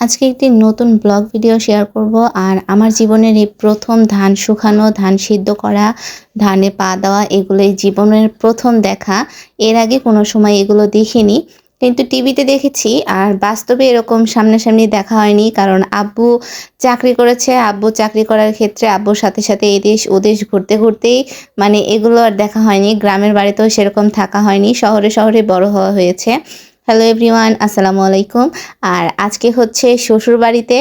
আজকে একটি নতুন ব্লগ ভিডিও শেয়ার করব। আর আমার জীবনের এই প্রথম ধান শুকানো, ধান সিদ্ধ করা, ধানে পা দেওয়া, এগুলোই জীবনের প্রথম দেখা। এর আগে কোনো সময় এগুলো দেখিনি, কিন্তু টিভিতে দেখেছি আর বাস্তবে এরকম সামনাসামনি দেখা হয়নি, কারণ আব্বু চাকরি করেছে। আব্বু চাকরি করার ক্ষেত্রে আব্বুর সাথে সাথে এদেশ ওদেশ ঘুরতে ঘুরতেই মানে এগুলো আর দেখা হয়নি। গ্রামের বাড়িতেও সেরকম থাকা হয়নি। শহরে শহরে বড় হওয়া হয়েছে। হ্যালো এভরিওয়ান আসসালামু আলাইকুম আর আজকে হচ্ছে শ্বশুর বাড়িতে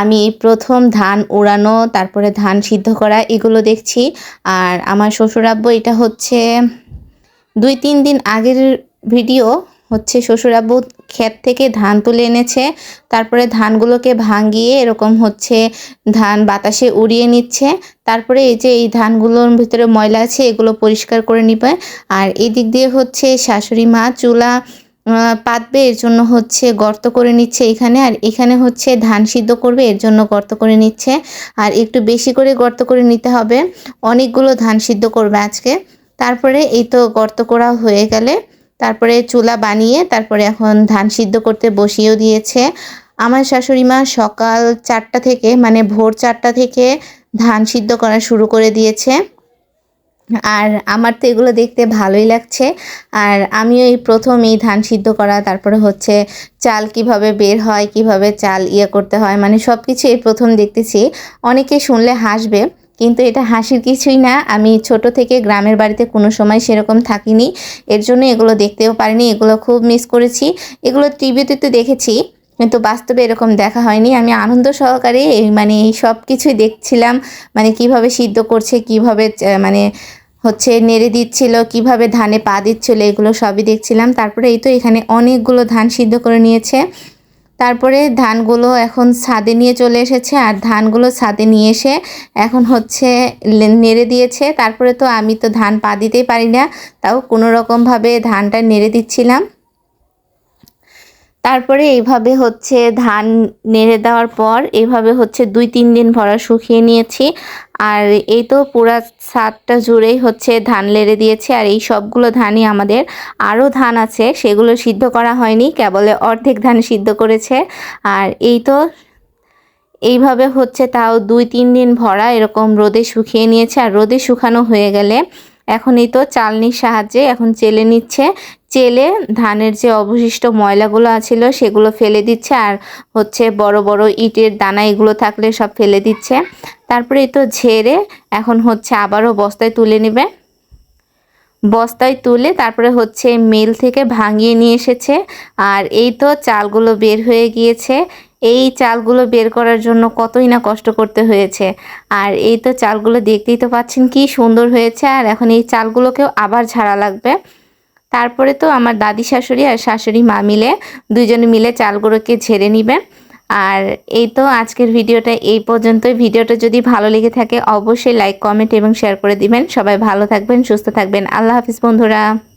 আমি প্রথম ধান উড়ানো, তারপরে ধান সিদ্ধ করা এগুলো দেখছি। আর আমার শ্বশুর আব্বু এটা হচ্ছে দুই তিন দিন আগের ভিডিও হচ্ছে শ্বশুর আব্বু ক্ষেত থেকে ধান তুলে এনেছে। তারপরে ধানগুলোকে ভাঙিয়ে এরকম হচ্ছে ধান বাতাসে উড়িয়ে নিচ্ছে। তারপরে এই যে এই ধানগুলোর ভিতরে ময়লা আছে, এগুলো পরিষ্কার করে নিবে। আর এই দিক দিয়ে হচ্ছে শাশুড়ি মা চুলা পাতবে, এর জন্য হচ্ছে গর্ত করে নিচ্ছে এখানে, আর এখানে হচ্ছে ধান সিদ্ধ করবে, এর জন্য গর্ত করে নিচ্ছে। আর একটু বেশি করে গর্ত করে নিতে হবে, অনেকগুলো ধান সিদ্ধ করবে আজকে। তারপরে এই তো গর্ত করা হয়ে গেলে, তারপরে চুলা বানিয়ে তারপরে এখন ধান সিদ্ধ করতে বসিয়েও দিয়েছে। আমার শাশুড়ি মা সকাল চারটা থেকে মানে ভোর চারটা থেকে ধান সিদ্ধ করা শুরু করে দিয়েছে। আর আমার তো এগুলো দেখতে ভালোই লাগছে। আর আমিও এই প্রথম এই ধান সিদ্ধ করা, তারপরে হচ্ছে চাল কীভাবে বের হয়, কীভাবে চাল ইয়ে করতে হয় মানে সব কিছু এই প্রথম দেখতেছি। অনেকে শুনলে হাসবে, কিন্তু এটা হাসির কিছুই না। আমি ছোট থেকে গ্রামের বাড়িতে কোনো সময় সেরকম থাকিনি, এর জন্য এগুলো দেখতেও পারিনি, এগুলো খুব মিস করেছি। এগুলো টিভিতে তো দেখেছি, কিন্তু বাস্তবে এরকম দেখা হয়নি। আমি আনন্দ সহকারে এই মানে এই সব কিছুই দেখছিলাম মানে কীভাবে সিদ্ধ করছে, কীভাবে মানে হচ্ছে নেড়ে দিচ্ছিল, কীভাবে ধানে পা দিচ্ছিল, এগুলো সবই দেখছিলাম। তারপরে এই তো এখানে অনেকগুলো ধান সিদ্ধ করে নিয়েছে। তারপরে ধানগুলো এখন ছাদে নিয়ে চলে এসেছে আর ধানগুলো ছাদে নিয়ে এসে এখন হচ্ছে নেড়ে দিয়েছে। তারপরে তো আমি তো ধান পা দিতেই পারি না, তাও কোনো রকমভাবে ধানটা নেড়ে দিচ্ছিলাম। তারপরে এইভাবে হচ্ছে ধান নেড়ে দেওয়ার পর এইভাবে হচ্ছে দুই, তিন দিন ভরা শুকিয়ে নিয়েছি। আর এই তো পুরা ছাদটা জুড়েই হচ্ছে ধান লেড়ে দিয়েছে। আর এই সবগুলো ধানই আমাদের আরও ধান আছে, সেগুলো সিদ্ধ করা হয়নি, কেবলে অর্ধেক ধান সিদ্ধ করেছে। আর এই তো এইভাবে হচ্ছে তাও দুই, তিন দিন ভরা এরকম রোদে শুকিয়ে নিয়েছে। আর রোদে শুকানো হয়ে গেলে এখন এই তো চালনির সাহায্যে এখন চেলে নিচ্ছে। চেলে ধানের যে অবশিষ্ট ময়লাগুলো আছিল সেগুলো ফেলে দিচ্ছে আর হচ্ছে বড় বড় ইটের দানা এগুলো থাকলে সব ফেলে দিচ্ছে। তারপরে তো ঝেড়ে এখন হচ্ছে আবারও বস্তায় তুলে নেবে। বস্তায় তুলে তারপরে হচ্ছে মিল থেকে ভাঙিয়ে নিয়ে এসেছে। আর এই তো চালগুলো বের হয়ে গিয়েছে। এই চালগুলো বের করার জন্য কতই না কষ্ট করতে হয়েছে। আর এই তো চালগুলো দেখতেই তো পাচ্ছেন কি সুন্দর হয়েছে। আর এখন এই চালগুলোকেও আবার ঝাড়া লাগবে। তারপরে তো আমার দাদি শাশুড়ি আর শাশুড়ি মা মিলে দুজনে মিলে চালগুলোকে ঝেড়ে নেবেন আর এই তো আজকের ভিডিওটা এই পর্যন্তই। ভিডিওটা যদি ভালো লেগে থাকে অবশ্যই লাইক, কমেন্ট এবং শেয়ার করে দিবেন। সবাই ভালো থাকবেন, সুস্থ থাকবেন। আল্লাহ হাফিজ বন্ধুরা।